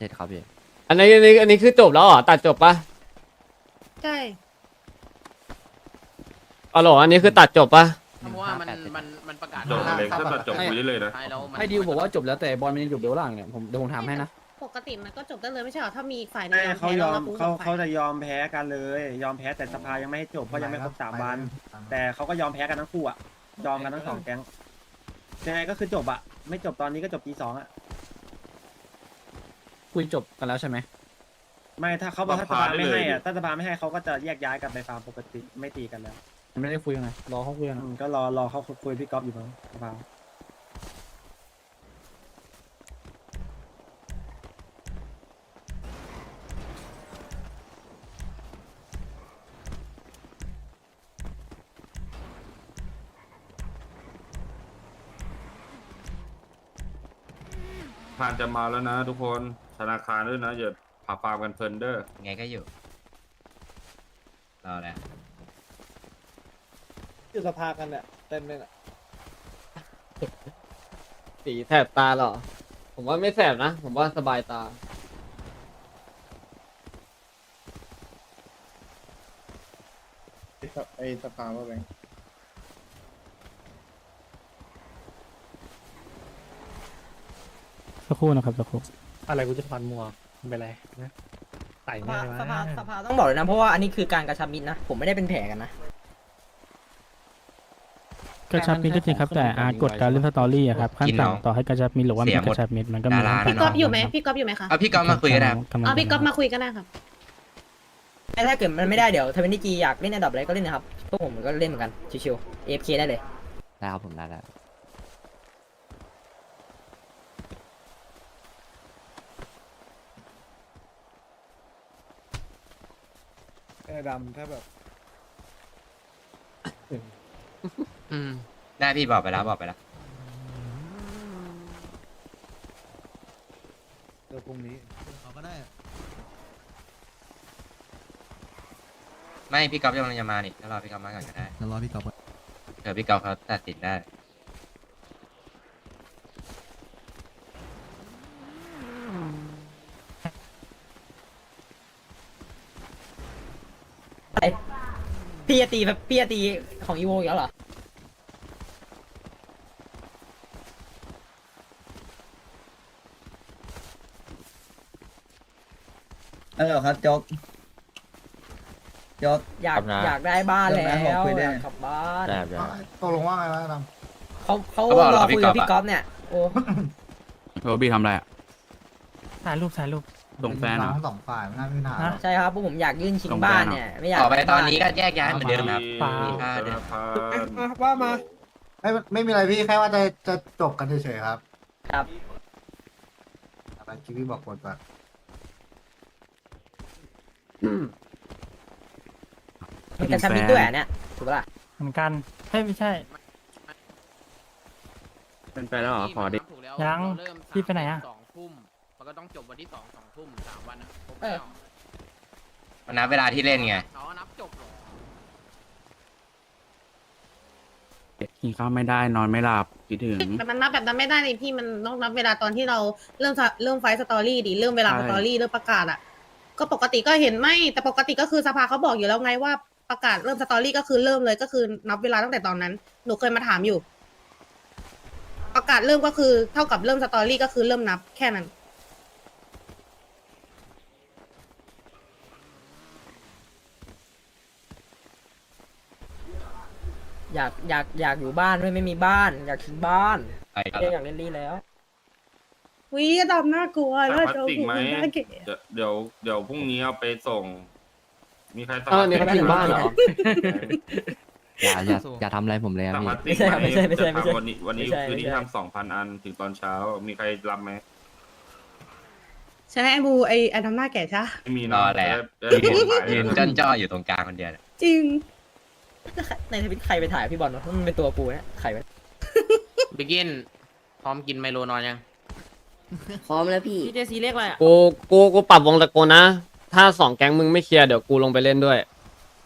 เจ็ดครับพี่อันนี้อันนี้อันนี้คือจบแล้วเหรอตัดจบปะใช่อ๋อเหรออันนี้คือตัดจบปะเพราะว่ามันมันมันประกาศจบเลยถ้าตัดจบคุยได้เลยนะท้ายแล้วมันให้ดิวบอกว่าจบแล้วแต่บอลมันยังอยู่เบลล่างเนี่ยผมเดี๋ยวผมถามให้นะ ปกติมันก็จบได้เลยไม่ใช่เหรอถ้ามีฝ่ายหนึงใช่ยอมเขาแพ้ยแล้วอมเราพูดเขากับฝ่ายเขาจะยอมแพ้กันเลย ยอมแพ้แต่สภายังไม่ให้จบเพราะยังไม่ครบสามวัน แต่เขาก็ยอมแพ้กันทั้งคู่อะยอมกันทั้งสองแก๊งยังไงก็คือจบอะไม่จบตอนนี้ก็จบปีสองอะ คุยจบกันแล้วใช่ไหมไม่ถ้าเขาบอกถ้าสสภาภาได้ไม่เลยให้อะดิถ้าสภาไม่ให้เขาก็จะแยกย้ายกันไปฟาร์มปกติไม่ตีกันแล้วยังไม่ได้คุยกันไงรอเขาคุยกันอืนะมก็รอรอเขาคุยพี่ก๊อฟอยู่มั้งสภาผ่านจะมาแล้วนะทุกคน ธนาคารด้วยนะอย่าผาฟาร์มกันเพลินเด้อไงก็อยู่รอแล้วอยู่สภากันเนี่ยเต็มเลยน่ะสีแสบตาเหรอ ผมว่าไม่แสบนะ ผมว่าสบายตา ไอสภาว่าไงสักครู่นะครับสักครู่ อะไรกูจะพันมัวไม่เป็นไรนะไต่สง่าภายมาสภาสภาต้องบอกเลยนะ เพราะว่าอันนี้คือการกระชับมิตรนะ ผมไม่ได้เป็นแผลกันนะ กระชับมิตรก็จริงครับ แต่อาร์ตกฎการเล่นสตอรี่อะครับขั้นต่ำต่อให้กระชับมิตรหรือว่าไม่กระชับมิตรมันก็มีขั้นพี่ต่ำก๊อฟอยู่ไหมพี่ก๊อฟอยู่ไหมคะเอาพี่ก๊อฟมาคุยกันนะครับกำลังเอาพี่ก๊อฟมาคุยกันได้ครับแต่ถ้าเกิดมันไม่ได้เดี๋ยวทวินตี้จีอยากเล่นอันดับอะไรก็เล่นนะครับ พวกผมก็เล่นเหมือนกัน ชิวๆ AFK ได้เลย ได้ครับผมได้แล้ว ไอ้ดำถ้าแบบ อืมได้พี่บอกไปแล้วบอกไปแล้ว เดี๋ยวพรุ่งนี้ไม่พี่ก๊อฟกำลังจะมานี่ถ้ารอพี่ก๊อฟมาก่อนก็ได้เดี๋ยวรอพี่กอล์ฟเดี๋ยวพี่ก๊อฟเขาตัดสินได้ อะไร พี่จะตีแบบพี่จะตีของอีโวอีกแล้วเหรอ เออครับโจ๊กโจ๊ก อยากครับนะ อยากได้บ้านเรื่แล้องนั้นผมวคุยได้ อยากกลับบ้านได้ได้ ตกลงว่าไงวะดเขาเขาเขาบอกรรออพี่คุยกับพี่ก๊ก๊ออฟฟอะเนี่ยโอ้โรบี้ทำอะไรอะถ่ายรูปถ่ายรูปำ ส่งแฟนเหรอ ทั้งสองฝ่ายมันน่ามีปัญหาฮะใช่ครับพวกผมอยากยื่นชิงส่งแฟนบ้านเหรอเนี่ยไม่อยากต่อไปด้ตอนบ้านี้ก็แยกย้ายเหมือนเดิมครับ เปล่ามีค่าธเดือนนาคารว่ามา ไม่ไม่มีอะไรพี่แค่ว่าจะจะจบกันเฉยๆครับครับ อะไรที่พี่บอกกดก่อนมันกระชับมิตรด้วยอะเนี่ยถูกปะล่ะเหมือนกันใช่ไม่ใช่ เป็นไปแล้วเหรอขอดิถูกแล้วยังเราเริ่มพี่ไปไหนอะสองทุ่มมัน ก็ต้องจบวันที่สองสองทุ่มสามวันนะครบเออแล้ว มันนับเวลาที่เล่นไง เขานับจบเหรอกินข้าวไม่ได้นอนไม่หลับคิดถึง แต่มันนับแบบนั้นไม่ได้เลยพี่มันต้องนับเวลาตอนที่เราเริ่มสะเริ่มไฟท์สตอรี่ดิเริ่มเวลาใช่ สตอรี่เริ่มประกาศอะ ก็ปกติก็เห็นไม่แต่ปกติก็คือสภาเขาบอกอยู่แล้วไงว่าประกาศเริ่มสตอรี่ก็คือเริ่มเลยก็คือนับเวลาตั้งแต่ตอนนั้นหนูเคยมาถามอยู่ ประกาศเริ่มก็คือเท่ากับเริ่มสตอรี่ก็คือเริ่มนับแค่นั้น อยากอยากอยากอยู่บ้านด้วยไม่มีบ้าน อยากทิ้งบ้านไอ้เรียกอยากเล่นลี่แล้ววิดำน่ากลัวสั่งแล้วพลาสจะติกหูไหมน่าเกลียดเดี๋ยวเดี๋ยวเดี๋ยวพรุ่งนี้เอาไปส่ง มีใครสั่งเออเนี่ยเขาถึงบ้านเหรออย่าอย่าอย่าทำอะไรผมเลยครับสั่งพี่พลาสติกไม่ใช่ไม่ใช่ไม่ใช่จะทำวันนี้วันนี้ไม่ใช่คืนนี้ไม่ใช่ทำสองพันอันถึงตอนเช้า มีใครรับไหมใช่ไหมไอ้บูไอ้ไอ้ดำหน้าแก่ใช่ปะไม่มีรเนาะอแหละจะได้จะได้หมดหมายยืนจ้อนจ้ออยู่ตรงกลางคนเดียวเนี่ยจริง ในทวิตใครไปถ่ายพี่บอลวะมันเป็นตัวกูเนี่ยใครวะบิกินพร้อมกินไมโลนอนยัง พร้อมแล้วพี่ พี่เจซีเรียกอะไรอะ กูกูกูปรับวงตะโกนนะ ถ้าสองแก๊งมึงไม่เคลียร์เดี๋ยวกูลงไปเล่นด้วย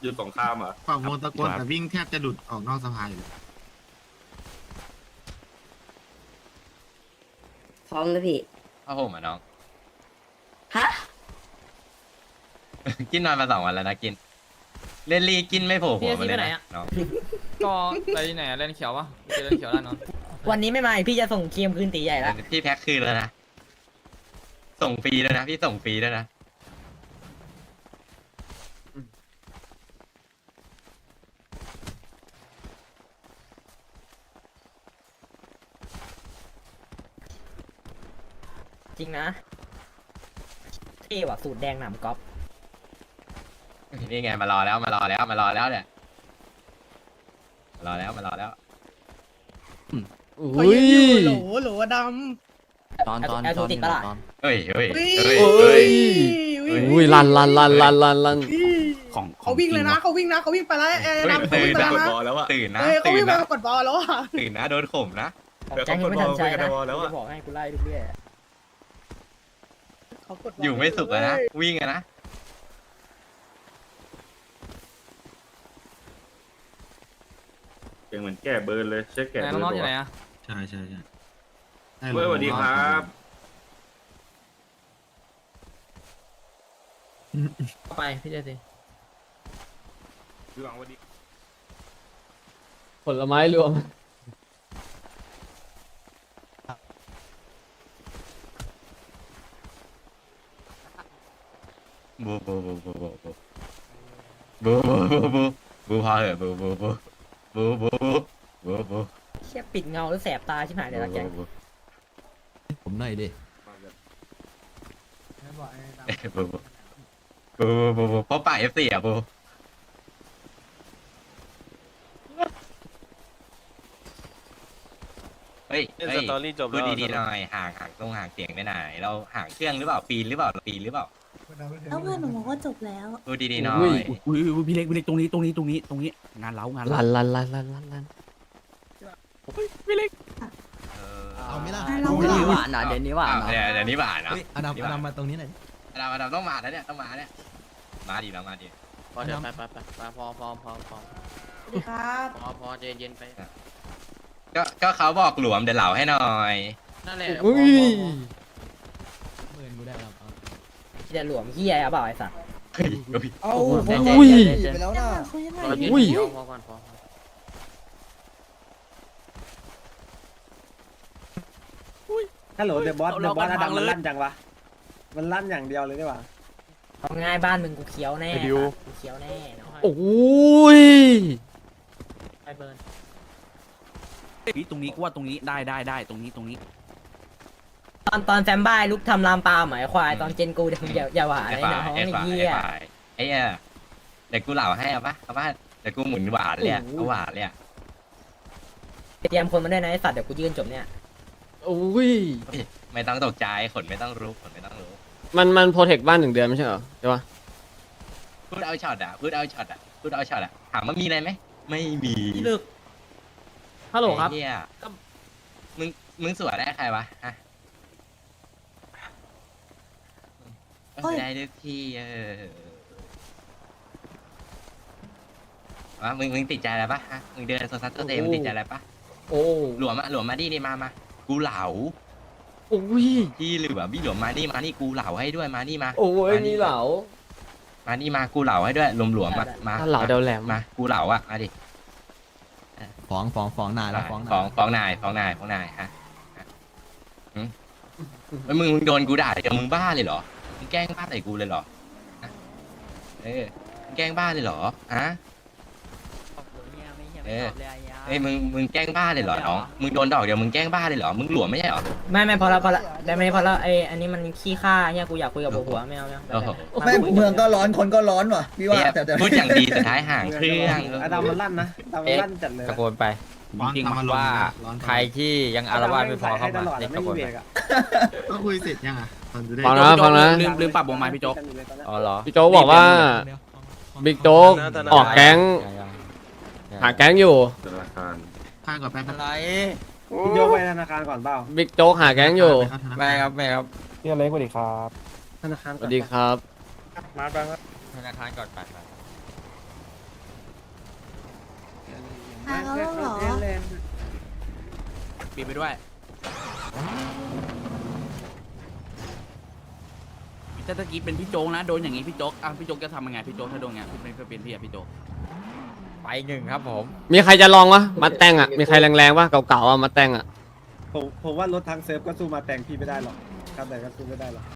อยู่สงครามเหรอฝั่งโมตะโกนแต่วิ่งแทบจะหลุดออกนอกสภาอยู่พร้อมแล้วพี่พ่อผมอะน้อง ฮะ กินนอนมาสองวันแล้วนะกิน เล่นลีกินไม่โผล่หัวมาเลยพี่ไปไหนนะอะน้องก็ไปไหนเล่นเขียวปะเล่นเขียวได้นอนวันนี้ไม่มาอีกพี่จะส่งเคียมคืนตีใหญ่แล้วพี่แพ็คคืนแล้วนะส่งฟรีแล้วนะพี่ส่งฟรีแล้วนะจริงนะเท่ว่ะสูตรแดงหนามก๊อฟ นี่ไงมารอแล้วมารอแล้วมารอแล้วเนี่ยมารอแล้วมารอแล้ว เขาอุ้ยืยนอยู่โหลโหลดตอนตอนแอลตทูอนติดปะล่ะ ตอนเฮ้ยเฮ้ยำอุ้ยเฮ้ยโอ้เฮ้ย อุ้ยอุ้ยลันลันลันลันลันลันของเขาวิ่งเลยนะเขาวิ่งนะเขาวิ่งไปแล้วเอ้ยดำเขาตื่วิ่นงไปนะแล้วนะตื่นนะเฮ้ยเขาตื่วิ่นงไปนะกดบอลแล้วอะตื่นนะโดนข่มนะของแจ้งยังไม่ทันใจนะจะบอกให้กูไล่ทุกเรื่องเขากดบลอยู่ไม่สุขเลยนะวิ่งอะนะ เก่งเหมือนแก่เบิร์นเลยเช็คแก่ไหนเบิร์นน้องๆอยู่บอกไหนว่าอะใช่ใช่ใช่เว้ยสวัสดีครับไปพี่เจสิพี่หวังสวัสดีผลไม้รวม บูบูบูบูบูบูบูบูบูบูบูพอเหอะบูบูบู บูบูบูบูเชี่ยปิดเงาแล้วแสบตาชิบหายเลยละแกงบูผมหน่อยดิบูบูบูบูบูเพราะป่าเอฟซีอะบูเฮ้ยเฮ้ยพูดดีๆหน่อยห่างห่างตรงห่างเสียงไปไหน เราห่างเครื่องหรือเปล่าปีนหรือเปล่าปีนหรือเปล่า แล้วเพื่อนหนูบอกว่าจบแล้วพูดดีๆหน่ออุ้ยยอุ้ยอุ้ยพี่เล็กพี่เล็กตรงนี้ตรงนี้ตรงนี้ตรงนี้งานเล้างานลัเล้านลันลันลันลันลันเออเอาไหมล่ะเราเดี๋ยวเหรอนี้หวานนะเดี๋ยวนี้หวานนะเดี๋ยวเดี๋ยวนี้หวานนะอดัมอดัมมาตรงนี้หน่อยอดัมอดัมต้องมาแล้วเนี่ยต้องมาเนี่ยมาดีแล้วมาดีพอเดี๋ยวไปไปไปไปพอพอพอพอสวัสดีครับพอพอใจเย็นไปก็ก็เขาบอกหลวมเดี๋ยวเหล่าให้หน่อยนั่นแหละอุ้ยหมื่นกูได้แล้ว จะหลวมเฮียอะเปล่าไอ้สัตว์เฮ้ยเฮ้ยเอาอุ้ย ไปแล้วจะนะมาคุยกันหน่อยเราดิยืนอุ้ยเดียวพอก่อนพอฮัลโหลเดอะบอสเดอะบอสระดับมันลั่นจังวะ มันลั่นอย่างเดียวเลยดีกว่าเอาง่ายบ้านมึงกูเคี้ยวแน่ไอ้ดิว กูเคี้ยวแน่น้องโอ้ยไปเบิร์นตรงนี้กูว่าตรงนี้ได้ได้ได้ตรงนี้ตรงนี้ ตอนตอนแซมบ้ายลุกทำลามปามหมายควายตอนเจนกูอย่าอย่าอย่าหวานไอ้ไอ้ฝ่าน้องไอ้ไอ้ฝ่าเหี้ไอ้ยฝ่าไอ้เนี่ยเดี๋ยวกูเหล่าให้เอาปะเอาปะเดี๋ยวกูหมุนหวานเลยอะเอาหวานเลยอะเตรียมคนมาด้วยนะไอ้สัตว์เดี๋ยวกูยืนจบเนี่ยอุ้ยไม่ต้องตกใจขนไม่ต้องรู้ขนไม่ต้องรู้ มันมันโปรเทคบ้านหนึ่งเดือนไม่ใช่เหรอใช่ปะพูดเอาช็อตอะพูดเอาช็อตอะพูดเอาช็อตอะถามว่ามีอะไรไหมไม่มีพี่ลึกฮัลโหลครับไอ้เหี้ยมึงมึงสวยได้ใครวะฮะ เออได้ทุกที่เออวะมึงมึงติดใจอะไรปะฮะมึงเดินโซซัสโตเตมึงติดใจอะไรปะโอ้หลวมอะหลวมมาดินี่มามากูเหลาอุ้ยพี่เหลือพี่หลวมมานี่มานี่กูเหลาให้ด้วยมานี่มา โอ้ยนี่เหลา มานี่มากูเหลาให้ด้วยรวมหลวมๆมามาถ้าเหลาเดาแหลมมากูเหลาอะมาดิฟ้องฟ้องฟ้องนายแล้วฟ้องฟ้องฟ้องนายฟ้องนายฟ้องนายฮะฮะหึเฮ้ยมึงมึงโดนกูด่าเดี๋ยวมึงบ้าเลยเหรอ มึงแกล้งบ้าใส่กูเลยเหรอฮะเออมึงแกล้งบ้าเลยเหรอฮะเออ เอ้ยมึงมึงแกล้งบ้าเลยเหรอน้องมึงโดนดอกเดียวมึงแกล้งบ้าเลยเหรอมึงหลวมไม่ใช่เหรอไม่ไม่พอละพอละได้ไหมพอละไอ้อันนี้มันขี้ข้าเนี่ยกูอยากคุยกับหัวหัวไม่เอาไม่เอาโอ้โหไม่เมืองก็ร้อนคนก็ร้อนว่ะพี่ว่าเนี่ยแต่แต่พูดอย่างดีสุดท้ายห่างเครื่องอดัมมันลั่นนะอดัมมันลั่นจัดเลยตะโกนไปจริงๆว่าใครที่ยังอารวาสไม่พอเข้ามาเด็เด็กกตะตะโกโกนนไปไปก็คุยเสร็จยังอะตอนจะได้ ฟังนะฟังนะ ลืมลืมปรับวงไม้พี่โจ๊กอ๋อเหรอ พี่โจ๊กบอกว่าบิ๊กโจ๊กออกแก๊งหาแก๊งอยู่ธนาคารพาก่อนแป๊บนึงพี่โยกไปธนาคารก่อนเปล่าบิ๊กโจ๊กหาแก๊งอยู่ไม่ครับไม่ครับพี่เล็กสวัสดีครับธนาคารสก่อวันสดีครับ มาไปครับธนาคารก่อนไปไปพาแล้วเหรอปีไปด้วย ถ้าตะกี้เป็นพี่โจ๊กนะโดนอย่างงี้พี่โจ๊กอะพี่โจ๊กจะทำยังไงพี่โจ๊กถ้าโดนอย่างงี้พี่เป็นเป็นพี่อะพี่โจ๊กไปหนึ่งครับผมมีใครจะลองวะมาแต่งอะมีใครแรงๆวะเก่าๆอะมาแต่งอะ ผมผมว่ารถทางเซิร์ฟก็สู้มาแต่งพี่ไม่ได้หรอกครับแต่ก็สู้ไม่ได้หรอก